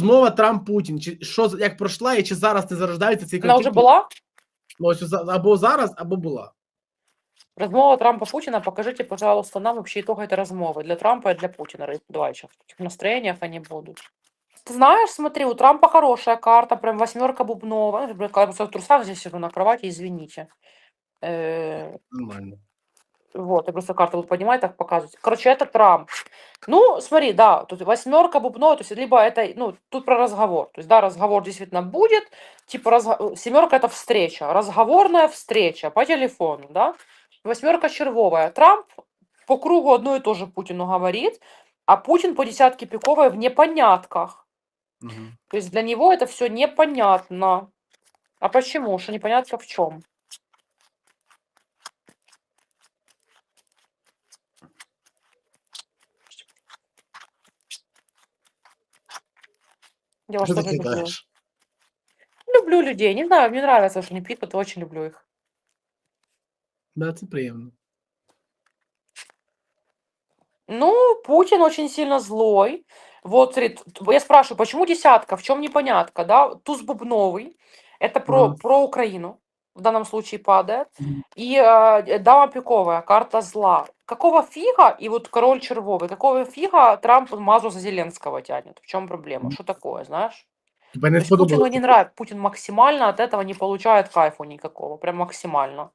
розмова Трамп-Путін. Чи що з- як пройшла, і чи зараз не зарождається цей Вона вже конфлікт? була? Ну, ось за- або зараз, або була. Розмова Трампа Путіна. Покажите, пожалуйста, нам вообще итог этой размовы. Для Трампа и для Путина. Ры- Давай сейчас. В каких настроениях они будут. Ты знаешь, смотри, у Трампа хорошая карта, прям восьмерка бубнова. Ну, блин, Когда я просто в трусах здесь сижу на кровати, извините. Э, Нормально. Вот, я просто карту буду поднимать, так показывать. Короче, это Трамп. Ну, смотри, да, тут восьмерка бубновая, то есть либо это, ну, тут про разговор. То есть, да, разговор действительно будет, типа разго... семерка это встреча, разговорная встреча по телефону, да. Восьмерка червовая. Трамп по кругу одно и то же Путину говорит, а Путин по десятке пиковой в непонятках. Угу. То есть для него это все непонятно. А почему? Что непонятно в чем? Я вас Що ти тоже люблю. людей. Не знаю, мне нравится, что они пикают, очень люблю их. Да, це приємно. Ну, Путин очень сильно злой. Вот, смотри, т- т- я спрашиваю, почему десятка, в чем непонятка, да? Туз бубновый, это про, Мгм. про Украину, в данном случае падает. Мгм. И э, дама пиковая, карта зла. Какого фига, и вот король червовый, какого фига Трамп мазу за Зеленского тянет? В чем проблема? Что такое, знаешь? Тебе не Путину не нравится, Путин максимально от этого не получает кайфу никакого, прям максимально.